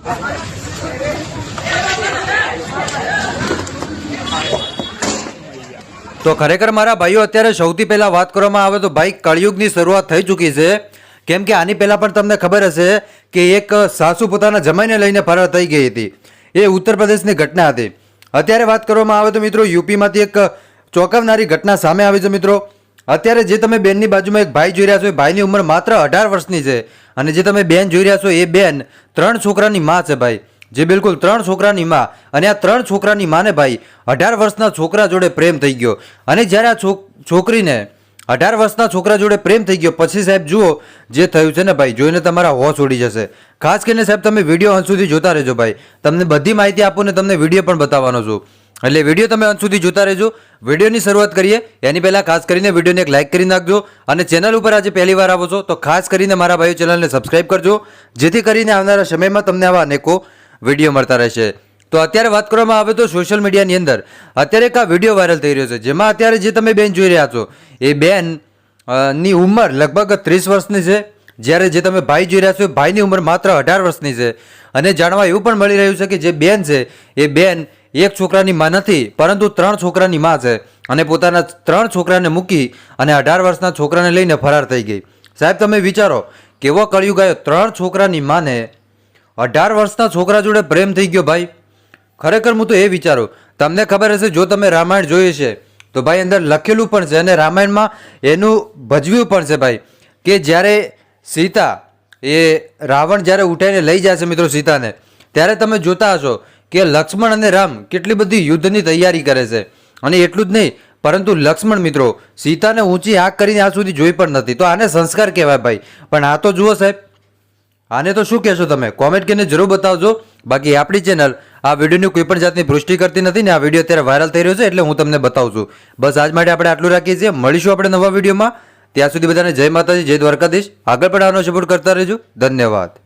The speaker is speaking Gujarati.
તો ખરેખર મારા ભાઈઓ, અત્યારે સૌથી પહેલા વાત કરવામાં આવે તો ભાઈ, કળિયુગની શરૂઆત થઈ ચૂકી છે. કેમ કે આની પહેલા પણ તમને ખબર હશે કે એક સાસુ પોતાના જમાઈને લઈને ફરાર થઈ ગઈ હતી. એ ઉત્તર પ્રદેશની ઘટના હતી. અત્યારે વાત કરવામાં આવે તો મિત્રો, યુપીમાંથી એક ચોંકાવનારી ઘટના સામે આવી છે મિત્રો. અત્યારે જે તમે બેનની બાજુમાં એક ભાઈ જોઈ રહ્યા છો, એ ભાઈની ઉંમર માત્ર અઢાર વર્ષની છે. અને જે તમે બેન જોઈ રહ્યા છો, એ બેન ત્રણ છોકરાની માં છે ભાઈ. જે બિલકુલ ત્રણ છોકરાની માં. અને આ ત્રણ છોકરાની માને ભાઈ, અઢાર વર્ષના છોકરા જોડે પ્રેમ થઈ ગયો. અને જ્યારે આ છોક- છોકરીને અઢાર વર્ષના છોકરા જોડે પ્રેમ થઈ ગયો. પછી સાહેબ, જુઓ જે થયું છે ને ભાઈ, જોઈને તમારા હોશ ઉડી જશે. ખાસ કરીને સાહેબ, તમે વીડિયો અંત સુધી જોતા રહેજો ભાઈ. તમને બધી માહિતી આપું ને તમને વીડિયો પણ બતાવવાનો છું. એટલે વીડિયો તમે અંત સુધી જોતા રહેજો. વિડીયોની શરૂઆત કરીએ. એની પહેલાં ખાસ કરીને વિડીયોને એક લાઇક કરી નાખજો અને ચેનલ ઉપર આજે પહેલી વાર આવો છો, તો ખાસ કરીને મારા ભાઈઓ ચેનલને સબસ્ક્રાઈબ કરજો. જેથી કરીને આવનારા સમયમાં તમને આવા અનેકો વીડિયો મળતા રહેશે. તો અત્યારે વાત કરવામાં આવે તો સોશિયલ મીડિયાની અંદર અત્યારે એક આ વીડિયો વાયરલ થઈ રહ્યો છે. જેમાં અત્યારે જે તમે બેન જોઈ રહ્યા છો, એ બેનની ઉંમર લગભગ ત્રીસ વર્ષની છે. જ્યારે જે તમે ભાઈ જોઈ રહ્યા છો, એ ભાઈની ઉંમર માત્ર અઢાર વર્ષની છે. અને જાણવા એવું પણ મળી રહ્યું છે કે જે બેન છે, એ બેન એક છોકરાની માં નથી, પરંતુ ત્રણ છોકરાની માં છે. અને પોતાના ત્રણ છોકરાને મૂકી અને અઢાર વર્ષના છોકરાને લઈને ફરાર થઈ ગઈ. સાહેબ, તમે વિચારો, કેવો કળિયુગ આવ્યો? ત્રણ છોકરાની માને અઢાર વર્ષના છોકરા જોડે પ્રેમ થઈ ગયો ભાઈ. ખરેખર હું તો એ વિચારું. તમને ખબર હશે, જો તમે રામાયણ જોયું છે તો ભાઈ અંદર લખેલું પણ છે અને રામાયણમાં એનું ભજવ્યું પણ છે ભાઈ, કે જ્યારે સીતા એ રાવણ જ્યારે ઉઠાઈને લઈ જાય છે મિત્રો સીતાને, ત્યારે તમે જોતા હશો કે લક્ષ્મણ અને રામ કેટલી બધી યુદ્ધની તૈયારી કરે છે. અને એટલું જ નહીં, પરંતુ લક્ષ્મણ મિત્રો, સીતાને ઊંચી આંખ કરીને આ સુધી જોઈ પણ નથી. તો આને સંસ્કાર કહેવાય ભાઈ. પણ આ તો જુઓ સાહેબ, આને તો શું કહેશો તમે? કોમેન્ટ કરીને જરૂર બતાવજો. બાકી આપણી ચેનલ આ વિડીયોની કોઈ પણ જાતની પુષ્ટિ કરતી નથી ને આ વીડિયો અત્યારે વાયરલ થઈ રહ્યો છે એટલે હું તમને બતાવું છું. બસ આજ માટે આપણે આટલું રાખીએ છીએ. મળીશું આપણે નવા વિડીયોમાં. ત્યાં સુધી બધાને જય માતાજી, જય દ્વારકાધીશ. આગળ પણ આનો સપોર્ટ કરતા રહેજો. ધન્યવાદ.